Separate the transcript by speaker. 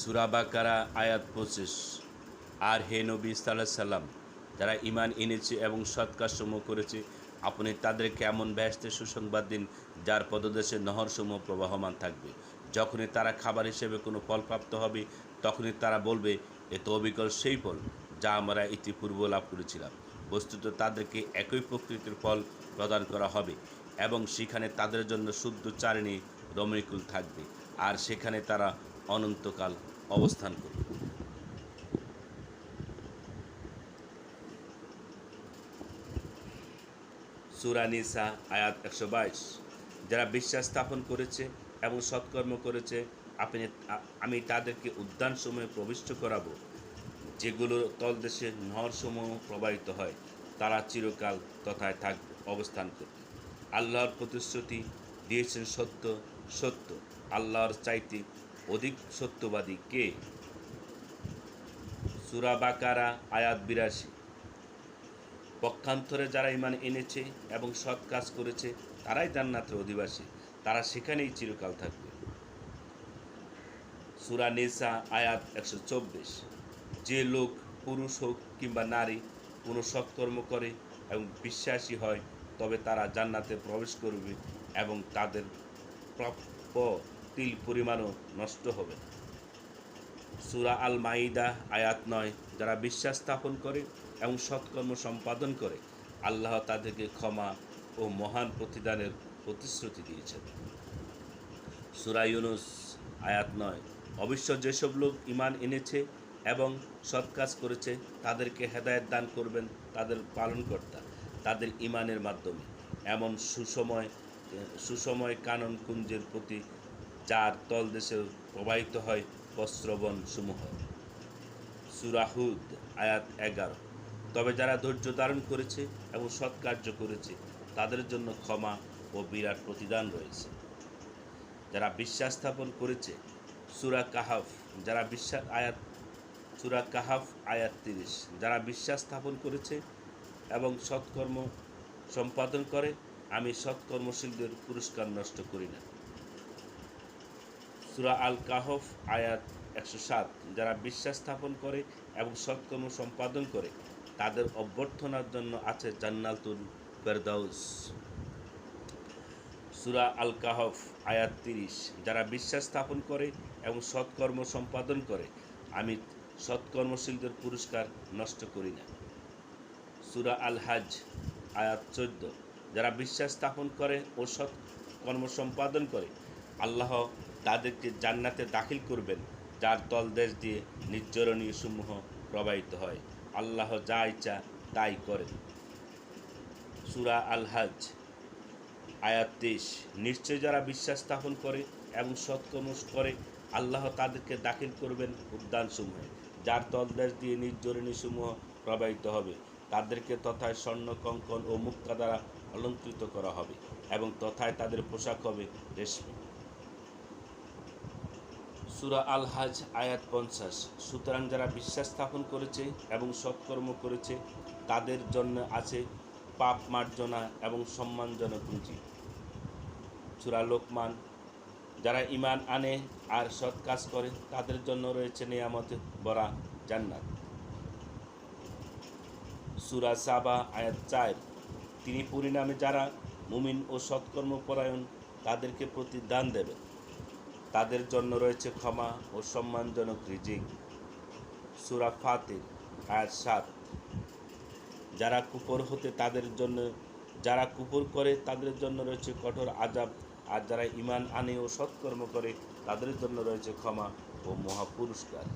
Speaker 1: সুরাবাকারা আয়াত পঁচিশ। আর হে নবী সাল্লাহ সাল্লাম, যারা ইমান এনেছে এবং সৎ কাজসমূহ করেছে, আপনি তাদেরকে এমন ব্যস্তে সুসংবাদ দিন, যার পদদেশে নহরসমূহ প্রবাহমান থাকবে। যখনই তারা খাবার হিসেবে কোনো ফল প্রাপ্ত হবে, তখনই তারা বলবে, এ তো অবিকল সেই ফল, যা আমরা ইতিপূর্ব লাভ করেছিলাম। বস্তুত তাদেরকে একই প্রকৃতির ফল প্রদান করা হবে, এবং সেখানে তাদের জন্য শুদ্ধ চারিণী রমণীকুল থাকবে। আর সেখানে তারা অনন্তকাল অবস্থান করবে। সুরানিসা আয়াত একশো বাইশ। যারা বিশ্বাস স্থাপন করেছে এবং সৎকর্ম করেছে, আপনি আমি তাদেরকে উদ্যানসমূহে প্রবিষ্ট করাবো যেগুলোর তলদেশে নহরসমূহ প্রবাহিত হয়, তারা চিরকাল তথায় থাক, অবস্থান করবে। আল্লাহর প্রতিশ্রুতি দিয়েছেন সত্য সত্য। আল্লাহর চাইতে অধিক সত্যবাদী কে? সুরা বাকারা, আয়াত বিরাশি। পক্ষান্তরে যারা ইমান এনেছে এবং সৎ কাজ করেছে, তারাই জান্নাতের অধিবাসী। তারা সেখানেই চিরকাল থাকবে। সুরা নেসা, আয়াত একশো চব্বিশ। যে লোক পুরুষ হোক কিংবা নারী, কোনো সৎকর্ম করে এবং বিশ্বাসী হয়, তবে তারা জান্নাতে প্রবেশ করবে এবং তাদের প্রাপ্য তিল পরিমাণও নষ্ট হবে না। সুরা আল মাইদা আয়াত নয়, যারা বিশ্বাস স্থাপন করে এবং সৎকর্ম সম্পাদন করে, আল্লাহ তাদেরকে ক্ষমা ও মহান প্রতিদানের প্রতিশ্রুতি দিয়েছেন সুরা ইউনুস, আয়াত নয়, অবশ্য যেসব লোক ইমান এনেছে এবং সৎ কাজ করেছে, তাদেরকে হেদায়েত দান করবেন তাদের পালনকর্তা, তাদের ইমানের মাধ্যমে এমন সুসময় সুসময় কানন কুঞ্জের প্রতি যার তলদেশে প্রবাহিত হয় বস্ত্রবন সমূহ সুরাহুদ আয়াত এগারো। তবে যারা ধৈর্য ধারণ করেছে এবং সৎ কার্য করেছে, তাদের জন্য ক্ষমা ও বিরাট প্রতিদান রয়েছে। যারা বিশ্বাস স্থাপন করেছে, সুরা কাহাফ, যারা বিশ্বাস আয়াত, সুরা কাহাফ আয়াত তিরিশ। যারা বিশ্বাস স্থাপন করেছে এবং সৎকর্ম সম্পাদন করে, আমি সৎকর্মশীলদের পুরস্কার নষ্ট করি না। সুরা আল কাহফ আয়াত একশো সাত, যারা বিশ্বাস স্থাপন করে এবং সৎকর্ম সম্পাদন করে, তাদের অভ্যর্থনার জন্য আছে জান্নাতুল ফেরদাউস। সুরা আল কাহফ আয়াত তিরিশ, যারা বিশ্বাস স্থাপন করে এবং সৎকর্ম সম্পাদন করে, আমি সৎকর্মশীলদের পুরস্কার নষ্ট করি না। সুরা আল হাজ আয়াত চোদ্দ, যারা বিশ্বাস স্থাপন করে ও সৎ কর্ম সম্পাদন করে, আল্লাহ তাদেরকে জান্নাতে দাখিল করবেন, যার তলদেশ দিয়ে নির্জরণীয় সমূহ প্রবাহিত হয়। আল্লাহ যা ইচ্ছা তাই করেন। সুরা আলহাজ আয়াত তেইশ। নিশ্চয় যারা বিশ্বাস স্থাপন করে এবং সৎকর্ম করে, আল্লাহ তাদেরকে দাখিল করবেন উদ্যানসমূহে, যার তলদেশ দিয়ে নির্জরণী সমূহ প্রবাহিত হবে। তাদেরকে তথায় স্বর্ণ, কঙ্কন ও মুক্তা দ্বারা অলঙ্কৃত করা হবে এবং তথায় তাদের পোশাক হবে রেশমি। সুরা আল হাজ আয়াত পঞ্চাশ। সুতরাং যারা বিশ্বাস স্থাপন করেছে এবং সৎকর্ম করেছে, তাদের জন্য আছে পাপ মার্জনা এবং সম্মানজনক পুঁজি সুরা লোকমান, যারা ইমান আনে আর সৎ কাজ করে, তাদের জন্য রয়েছে নিয়ামতে বরা জান্নাত। সুরা সাবা, আয়াত চার। তিনি পরিণামে যারা মুমিন ও সৎকর্ম পরায়ণ, তাদেরকে প্রতিদান দেবেন। তাদের জন্য রয়েছে ক্ষমা ও সম্মানজনক রিজিক। সুরা ফাতির, আয়াত সাত। যারা কুপর হতে তাদের জন্য, যারা কুপর করে তাদের জন্য রয়েছে কঠোর আজাব আর যারা ইমান আনে ও সৎকর্ম করে তাদের জন্য রয়েছে ক্ষমা ও মহাপুরস্কার।